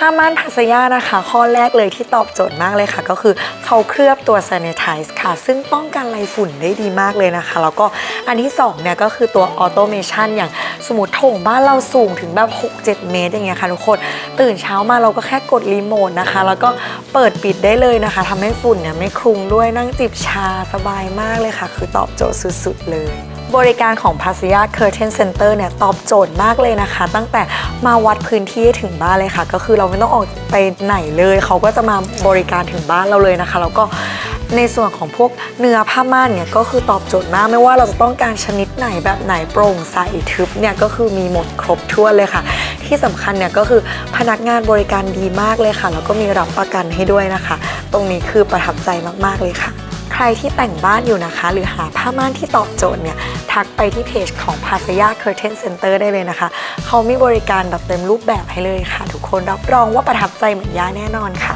ผ้าม่านพัสยานะคะ ข้อแรกเลยที่ตอบโจทย์มากเลยค่ะ ก็คือเขาเคลือบตัว sanitize ค่ะ ซึ่งป้องกันไรฝุ่นได้ดีมากเลยนะคะ แล้วก็อันที่สองเนี่ยก็คือตัว automation อย่างสมมติโถงบ้านเราสูงถึงแบบ 6-7 เมตรอย่างเงี้ยค่ะทุกคน ตื่นเช้ามาเราก็แค่กดรีโมทนะคะ แล้วก็เปิดปิดได้เลยนะคะทำให้ฝุ่นเนี่ยไม่คลุมด้วยนั่งจิบชาสบายมากเลยค่ะ คือตอบโจทย์สุดๆเลย บริการของ p a s y a Curtain Center เนี่ยตอบโจทย์มากเลยนะคะ ตั้งแต่มาวัดพื้นที่ถึงบ้านเลยค่ะ ก็คือเราไม่ต้องออกไปไหนเลย เขาก็จะมาบริการถึงบ้านเราเลยนะคะแล้วก็ในส่วนของพวกเนื้อผ้าม่านเนี่ยก็คือตอบโจทย์มากไม่ว่าเราจะต้องการชนิดไหนแบบไหนโปร่งใสทึบเนี่ยก็คือมีหมดครบถ้วนเลยค่ะ ที่สำคัญเนี่ยก็คือพนักงานบริการดีมากเลยค่ะแล้วก็มีรับประกันให้ด้วยนะคะ ตรงนี้คือประทับใจมากๆเลยค่ะ ใครที่แต่งบ้านอยู่นะคะ หรือหาผ้าม่านที่ตอบโจทย์เนี่ยทักไปที่เพจของ p a s y a Curtain Center ได้เลยนะคะ เขามีบริการแบบเต็มรูปแบบให้เลยค่ะ ทุกคนรับรองว่าประทับใจเหมือนย่าแน่นอนค่ะ